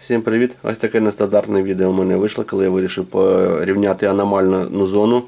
Всім привіт! Ось таке нестандартне відео у мене вийшло, коли я вирішив порівняти аномальну зону,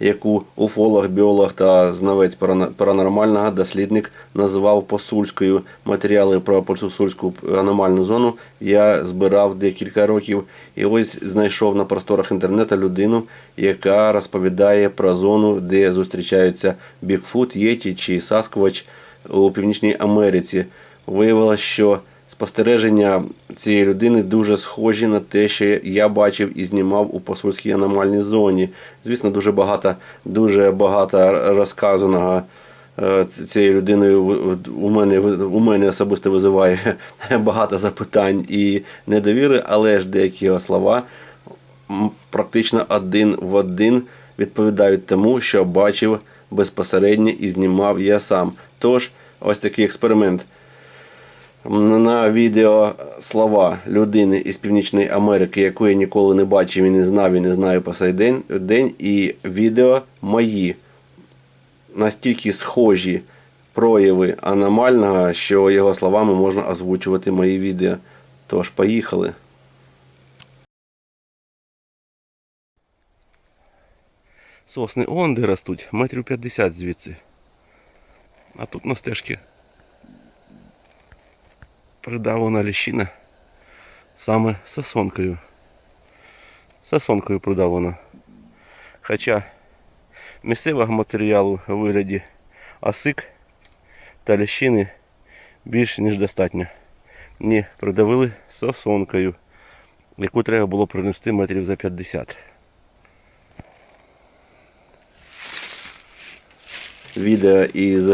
яку уфолог, біолог та знавець паранормального дослідник називав посульською. Матеріали про посульську аномальну зону я збирав декілька років і ось знайшов на просторах інтернету людину, яка розповідає про зону, де зустрічаються Бігфут, Єті чи Сасквач у Північній Америці. Виявилось, що спостереження цієї людини дуже схожі на те, що я бачив і знімав у посольській аномальній зоні. Звісно, дуже багато, дуже багато розказаного е, цією людиною у мене, у мене особисто визиває багато запитань і недовіри, але ж деякі його слова практично один в один відповідають тому, що бачив безпосередньо і знімав я сам. Тож, ось такий експеримент. На відео слова людини із Північної Америки, яку я ніколи не бачив і не знав і не знаю по сей день, день і відео мої настільки схожі прояви аномального, що його словами можна озвучувати мої відео. Тож, поїхали. Сосни онди ростуть, метрів 50 звідси. А тут на стежці придавлена ліщина саме сосонкою. Сосонкою придавлена. Хоча місцевого матеріалу у вигляді осик та ліщини більше ніж достатньо. Ні, придавили сосонкою, яку треба було принести метрів за 50. відео із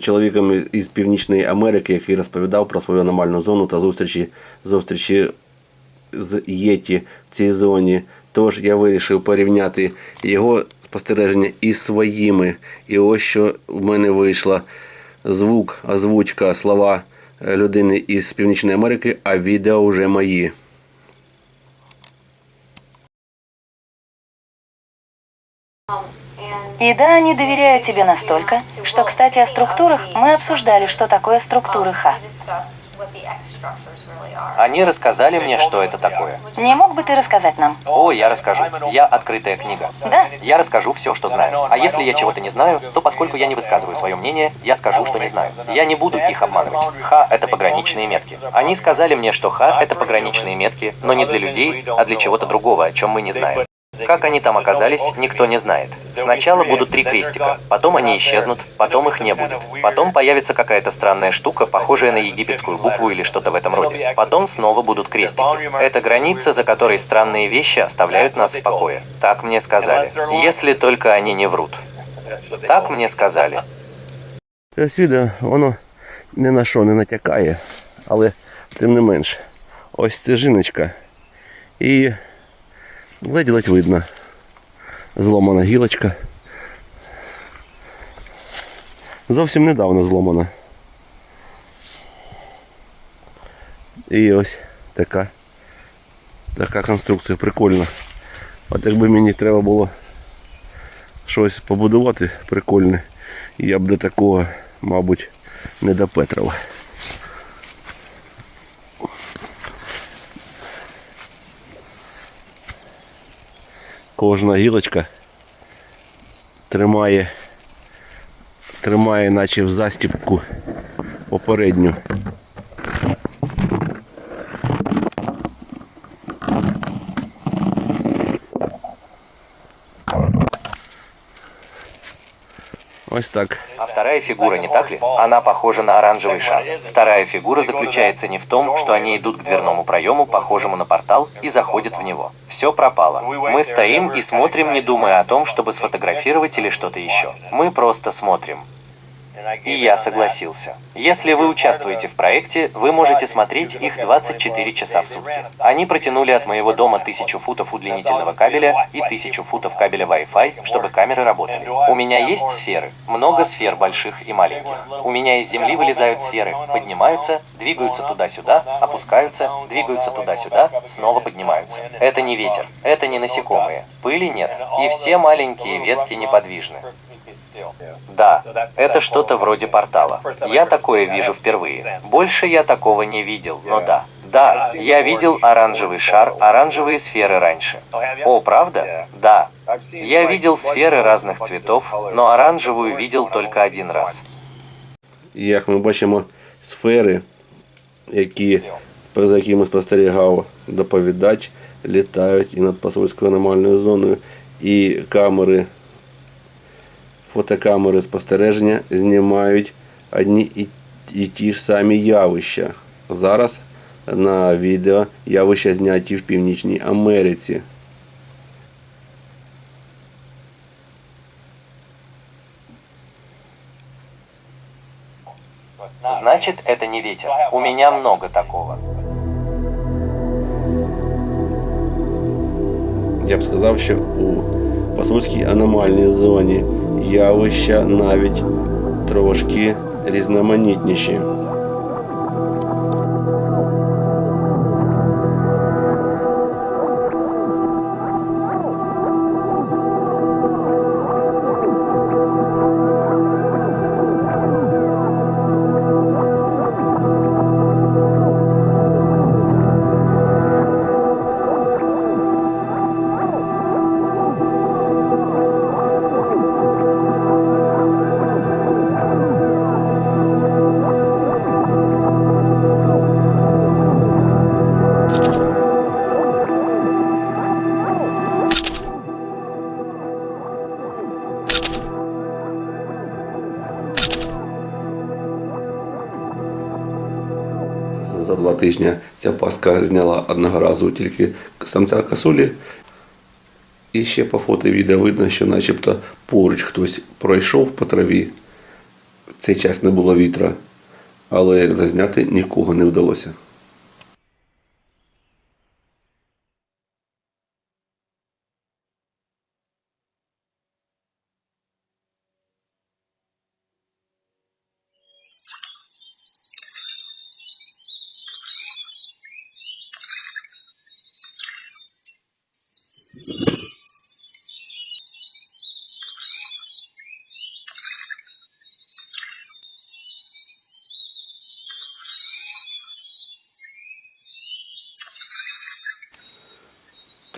чоловіком із Північної Америки, який розповідав про свою аномальну зону та зустрічі, зустрічі з Єті в цій зоні. Тож я вирішив порівняти його спостереження із своїми. І ось що в мене вийшло звук, озвучка, слова е, людини із Північної Америки, а відео вже мої. И да, они доверяют тебе настолько, что, кстати, о структурах мы обсуждали, что такое структуры Х. Они рассказали мне, что это такое. Не мог бы ты рассказать нам? О, я расскажу. Я открытая книга. Да? Я расскажу все, что знаю. А если я чего-то не знаю, то поскольку я не высказываю свое мнение, я скажу, что не знаю. Я не буду их обманывать. Ха – это пограничные метки. Они сказали мне, что Ха – это пограничные метки, но не для людей, а для чего-то другого, о чем мы не знаем. Как они там оказались, никто не знает. Сначала будут три крестика, потом они исчезнут, потом их не будет. Потом появится какая-то странная штука, похожая на египетскую букву или что-то в этом роде. Потом снова будут крестики. Это граница, за которой странные вещи оставляют нас в покое. Так мне сказали. Если только они не врут. Так мне сказали. Це ось відео, воно ні на що не натякає, але тим не менш. Ось стежиночка. І ледь-ледь видно. Зломана гілочка. Зовсім недавно зломана. І ось така. Така конструкція, прикольна. От якби мені треба було щось побудувати прикольне, я б до такого, мабуть, не допетрив. Кожна гілочка тримає, тримає наче в застіпку попередню. Ось так. Вторая фигура, не так ли? Она похожа на оранжевый шар. Вторая фигура заключается не в том, что они идут к дверному проему, похожему на портал, и заходят в него. Все пропало. Мы стоим и смотрим, не думая о том, чтобы сфотографировать или что-то еще. Мы просто смотрим. И я согласился. Если вы участвуете в проекте, вы можете смотреть их 24 часа в сутки. Они протянули от моего дома 1000 футов удлинительного кабеля и 1000 футов кабеля Wi-Fi, чтобы камеры работали. У меня есть сферы, много сфер больших и маленьких. У меня из земли вылезают сферы, поднимаются, двигаются туда-сюда, опускаются, двигаются туда-сюда, снова поднимаются. Это не ветер, это не насекомые, пыли нет, и все маленькие ветки неподвижны. Да, это что-то вроде портала. Я такое вижу впервые. Больше я такого не видел, но да. Да, я видел оранжевый шар, оранжевые сферы раньше. О, правда? Да. Я видел сферы разных цветов, но оранжевую видел только один раз. І як ми бачимо, сфери, які, за якими спостерігав доповідач, літають і над посольською аномальною зоною, і камери, фотокамери спостереження знімають одні і, і ті ж самі явища. Зараз на відео явища зняті в Північній Америці. Значит, это не ветер. У меня много такого. Я б сказав, що у посольській аномальній зоні явища навіть трошки різноманітніші. За два тижні ця паска зняла одного разу тільки самця косулі. І ще по фото відео видно, що начебто поруч хтось пройшов по траві. В цей час не було вітра, але зазняти нікого не вдалося.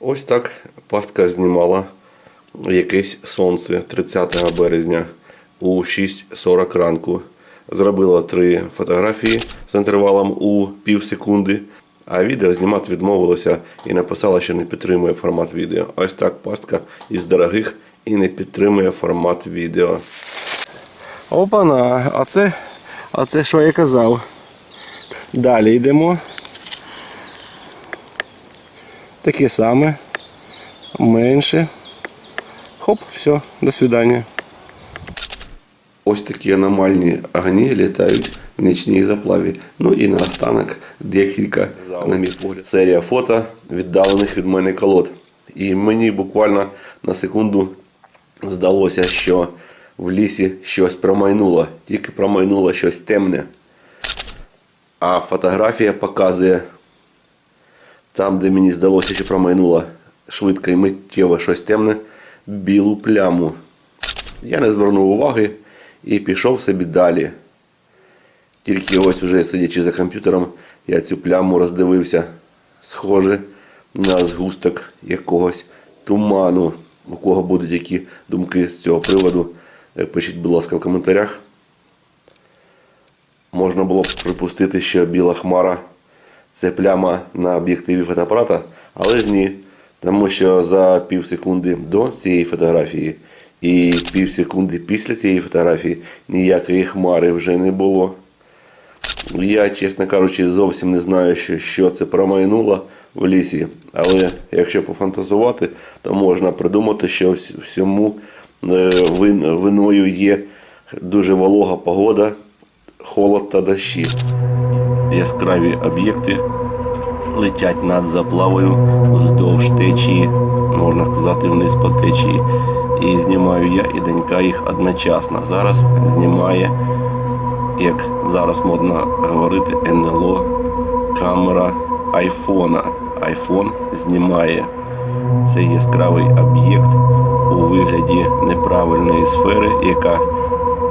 Ось так пастка знімала якесь сонце 30 березня у 6.40 ранку. Зробила три фотографії з інтервалом у пів секунди, а відео знімати відмовилося і написала, що не підтримує формат відео. Ось так пастка із дорогих і не підтримує формат відео. Опана, а це, а це що я казав. Далі йдемо. Таке саме. Менше. Хоп, все, до свидання. Ось такі аномальні огні літають в нічній заплаві. Ну і наостанок декілька, на мій погляд, серія фото віддалених від мене колод. І мені буквально на секунду здалося, що в лісі щось промайнуло, тільки промайнуло щось темне. А фотографія показує там, де мені здалося, що промайнуло швидко і миттєво щось темне, білу пляму. Я не звернув уваги і пішов собі далі. Тільки ось уже сидячи за комп'ютером, я цю пляму роздивився. Схоже на згусток якогось туману. У кого будуть які думки з цього приводу, е, пишіть, будь ласка, в коментарях. Можна було б припустити, що біла хмара це пляма на об'єктиві фотоапарата, але ж ні. Тому що за пів секунди до цієї фотографії і пів секунди після цієї фотографії ніякої хмари вже не було. Я, чесно кажучи, зовсім не знаю, що, що це промайнуло в лісі. Але якщо пофантазувати, то можна придумати, що всьому е, виною є дуже волога погода, холод та дощі. Яскраві об'єкти летять над заплавою вздовж течії, можна сказати, вниз по течії. І знімаю я і донька їх одночасно. Зараз знімає як зараз модно говорити, НЛО, камера айфона. Айфон знімає цей яскравий об'єкт у вигляді неправильної сфери, яка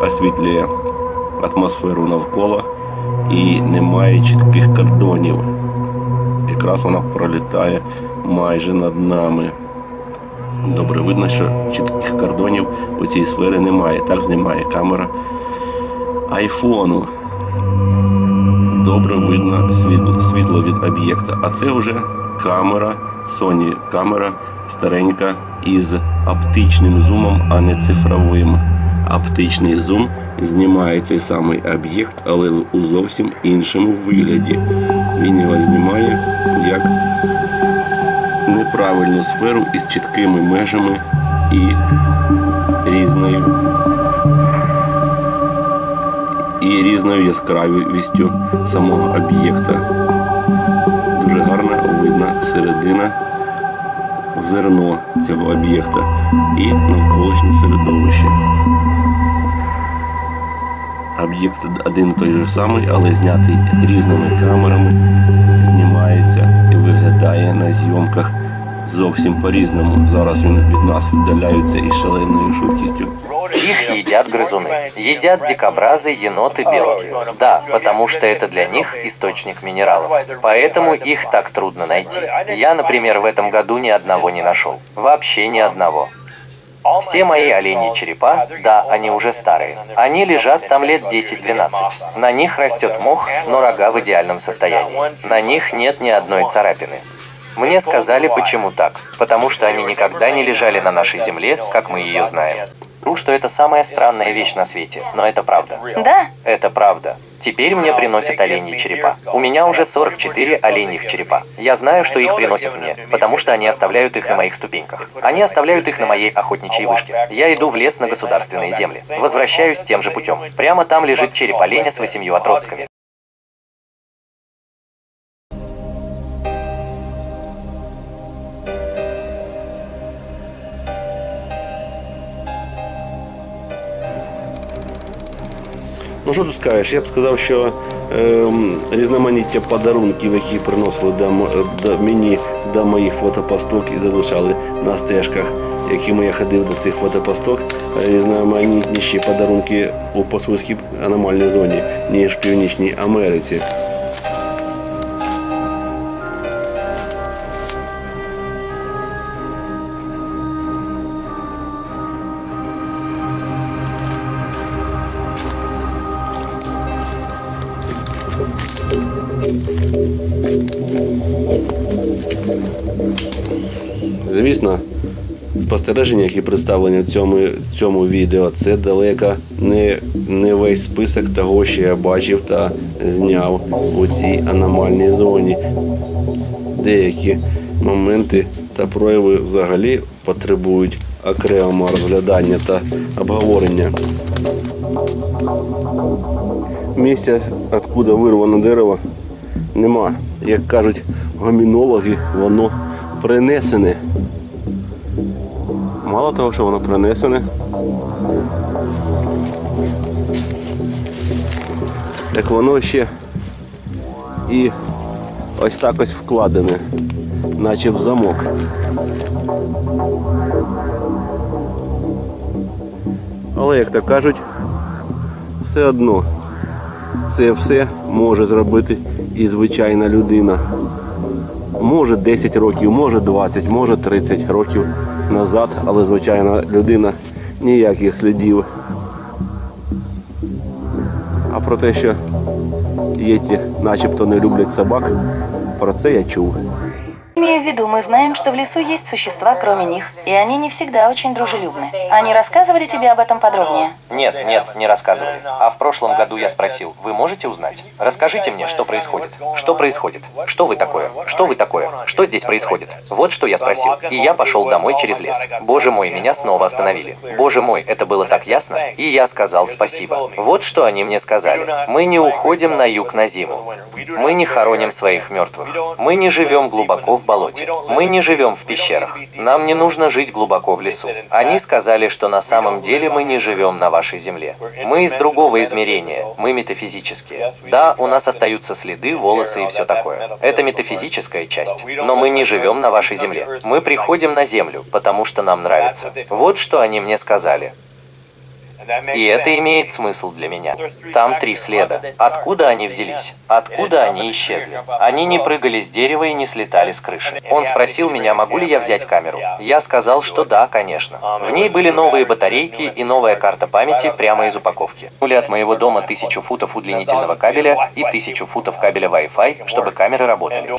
освітлює атмосферу навколо і не має чітких кордонів. Якраз вона пролітає майже над нами. Добре видно, що чітких кордонів у цій сфері немає. Так знімає камера айфону. Добре видно світло від об'єкта. А це вже камера Sony, камера старенька із оптичним зумом, а не цифровим. Оптичний зум знімає цей самий об'єкт, але у зовсім іншому вигляді. Він його знімає як неправильну сферу із чіткими межами і різною і різною яскравістю самого об'єкта. Дуже гарно видно середина зерно цього об'єкта і навколишнє середовище. Об'єкт один і той же самий, але знятий різними камерами, знімається і виглядає на зйомках зовсім по-різному. Зараз він від нас віддаляється із шаленою швидкістю. Их едят грызуны. Едят дикобразы, еноты, белки. Да, потому что это для них источник минералов. Поэтому их так трудно найти. Я, например, в этом году ни одного не нашел. Вообще ни одного. Все мои оленьи черепа, да, они уже старые. Они лежат там лет 10-12. На них растет мох, но рога в идеальном состоянии. На них нет ни одной царапины. Мне сказали, почему так. Потому что они никогда не лежали на нашей земле, как мы ее знаем. Ну, что это самая странная вещь на свете, но это правда. Да, Это правда. Теперь мне приносят оленьи черепа. У меня уже 44 оленьих черепа. Я знаю, что их приносят мне, потому что они оставляют их на моих ступеньках. Они оставляют их на моей охотничьей вышке. Я иду в лес на государственные земли. Возвращаюсь тем же путем. Прямо там лежит череп оленя с восемью отростками. Що тут скажеш? Я б сказав, що е, різноманіття подарунків, які приносили до, до мені до моїх фотопосток і залишали на стежках, якими я ходив до цих фотопосток, е, різноманітніші подарунки у посольській аномальній зоні, ніж в Північній Америці. Звісно, спостереження, які представлені в цьому, цьому відео, це далеко не, не весь список того, що я бачив та зняв у цій аномальній зоні. Деякі моменти та прояви взагалі потребують окремого розглядання та обговорення. Місця, откуда вирвано дерево, нема. Як кажуть гомінологи, воно принесене. Мало того, що воно принесене. Так воно ще і ось так ось вкладене. наче в замок. Але, як то кажуть, все одно це все може зробити і звичайна людина. Може 10 років, може 20, може 30 років назад, але звичайно людина ніяких слідів. А про те, що єті начебто не люблять собак, про це я чув. Имея в виду, мы знаем, что в лесу есть существа, кроме них, и они не всегда очень дружелюбны. Они рассказывали тебе об этом подробнее? Нет, нет, не рассказывали. А в прошлом году я спросил, вы можете узнать? Расскажите мне, что происходит. Что происходит? Что вы такое? Что вы такое? Что здесь происходит? Вот что я спросил. И я пошел домой через лес. Боже мой, меня снова остановили. Боже мой, это было так ясно. И я сказал спасибо. Вот что они мне сказали. Мы не уходим на юг на зиму. Мы не хороним своих мертвых. Мы не живем глубоко в болоте. Мы не живем в пещерах. Нам не нужно жить глубоко в лесу. Они сказали, что на самом деле мы не живем на вашей земле. Мы из другого измерения. Мы метафизические. Да, у нас остаются следы, волосы и все такое. Это метафизическая часть. Но мы не живем на вашей земле. Мы приходим на землю, потому что нам нравится. Вот что они мне сказали. И это имеет смысл для меня. Там три следа. Откуда они взялись? Откуда они исчезли? Они не прыгали с дерева и не слетали с крыши. Он спросил меня, могу ли я взять камеру. Я сказал, что да, конечно. В ней были новые батарейки и новая карта памяти прямо из упаковки. Нули от моего дома тысячу футов удлинительного кабеля и тысячу футов кабеля Wi-Fi, чтобы камеры работали.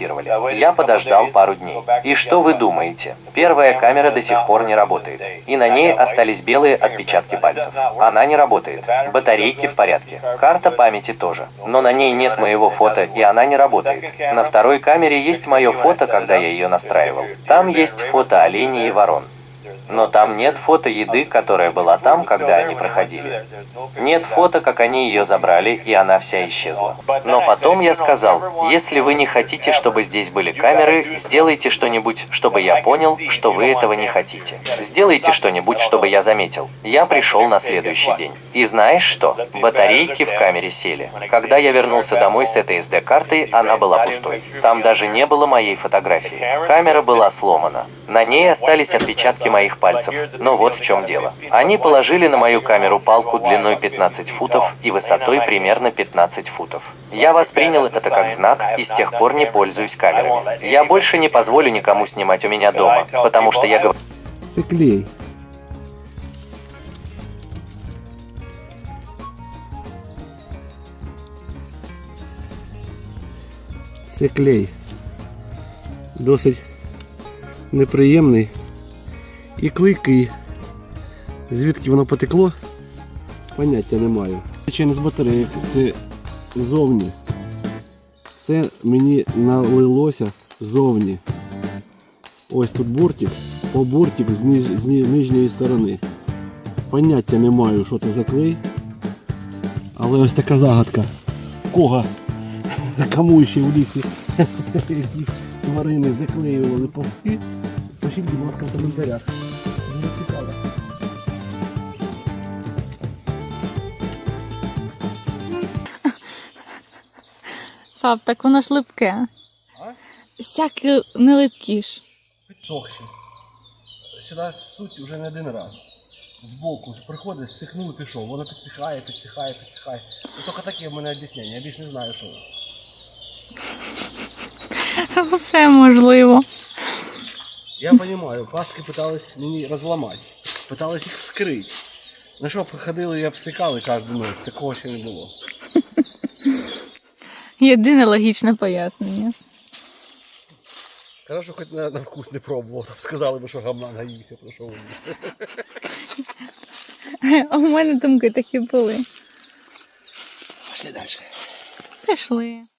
Я подождал пару дней. И что вы думаете? Первая камера до сих пор не работает. И на ней остались белые отпечатки пальцев. Она не работает. Батарейки в порядке. Карта памяти тоже. Но на ней нет моего фото, и она не работает. На второй камере есть мое фото, когда я ее настраивал. Там есть фото оленей и ворон. Но там нет фото еды, которая была там, когда они проходили. Нет фото, как они ее забрали, и она вся исчезла. Но потом я сказал, если вы не хотите, чтобы здесь были камеры, сделайте что-нибудь, чтобы я понял, что вы этого не хотите. Сделайте что-нибудь, чтобы я заметил. Я пришел на следующий день. И знаешь что? Батарейки в камере сели. Когда я вернулся домой с этой SD-картой, она была пустой. Там даже не было моей фотографии. Камера была сломана. На ней остались отпечатки моих пальцев. Но вот в чем дело. Они положили на мою камеру палку длиной 15 футов и высотой примерно 15 футов. Я воспринял это как знак и с тех пор не пользуюсь камерами. Я больше не позволю никому снимать у меня дома, потому что я говорю... Це клей. Це клей. Досить неприємний і клейкий. Звідки воно потекло? Поняття не маю. Це не з батареїк, це зовні. Це мені налилося зовні. Ось тут бортик, по бортик з, ніж, з нижньої сторони. Поняття не маю, що це за клей. Але ось така загадка. Кого? Кому ще в лісі якісь тварини заклеювали повки? Пишіть, будь ласка, в коментарях. Пап, так воно ж липке. Всяке не липкіш. Підсохші. Сюди суть вже не один раз. Збоку приходить, стихнув і пішов. Воно підсихає, підсихає, підсихає. І тільки таке в мене об'яснення, я більше не знаю, що. Все можливо. Я розумію, пастки питались мені розламати, питались їх вскрити. На що ходили і обстикали кожну ніч, такого ще не було. Єдине логічне пояснення. Хорошо, хоч на, на вкус не пробував, там сказали б, що гамна наївся, про що вони. А у мене думки такі були. Пішли далі. Пішли.